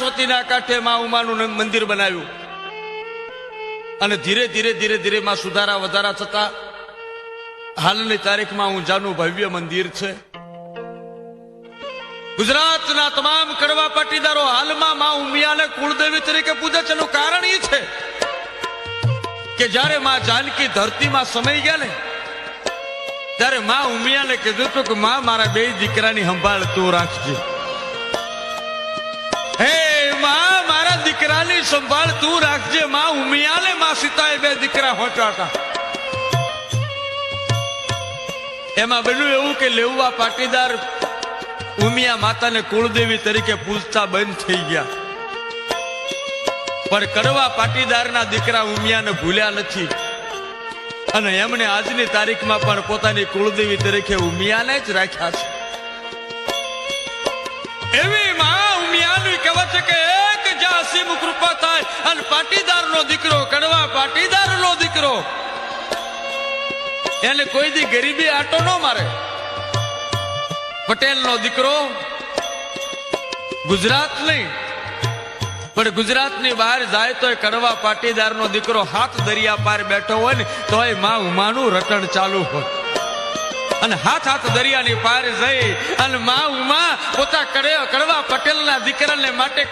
સરસ્વતીના કાંઠે માં ઉમાનું મંદિર બનાવ્યું. અને ધીરે ધીરે ધીરે ધીરે માં સુધારા વધારા થતા હાલની તારીખમાં ઊંઝાનું ભવ્ય મંદિર છે. ગુજરાતના તમામ કડવા પાટીદારો હાલમાં માં ઉમિયાને કુળદેવી તરીકે પૂજે છે. કારણ એ છે કે જ્યારે માં જાનકી ધરતીમાં સમય ગયા ને, ત્યારે માં ઉમિયાને કીધું હતું કે, માં, મારા બે દીકરાની સંભાળ તું રાખજે. દીકરાની સંભાળ તું રાખજે, માં ઉમિયાલે માં સીતાએ બે દીકરા હતા એમાં બન્યું એવું કે લેવા પાટીદાર ઉમિયા માતાને કુળદેવી તરીકે પૂજતા બંધ થઈ ગયા. પણ કડવા પાટીદારના દીકરા ઉમિયાને ભૂલ્યા નથી. અને એમણે આજની તારીખમાં પણ પોતાની કુળદેવી તરીકે ઉમિયાને જ રાખ્યા છે. એવી માં એને કોઈ દી ગરીબી આટો ન મારે. પટેલનો દીકરો ગુજરાત નહીં, પણ ગુજરાતની બહાર જાય તો કડવા પાટીદારનો દીકરો હાથ દરિયા પાર બેઠો હોય ને, તોયમાં ઉમાનું રટણ ચાલુ હોય. અને હાથ હાથ દરિયાની પાર જઈ, અને માં ઉમા પોતા કડે કડવા પટેલના દીકરાને માટે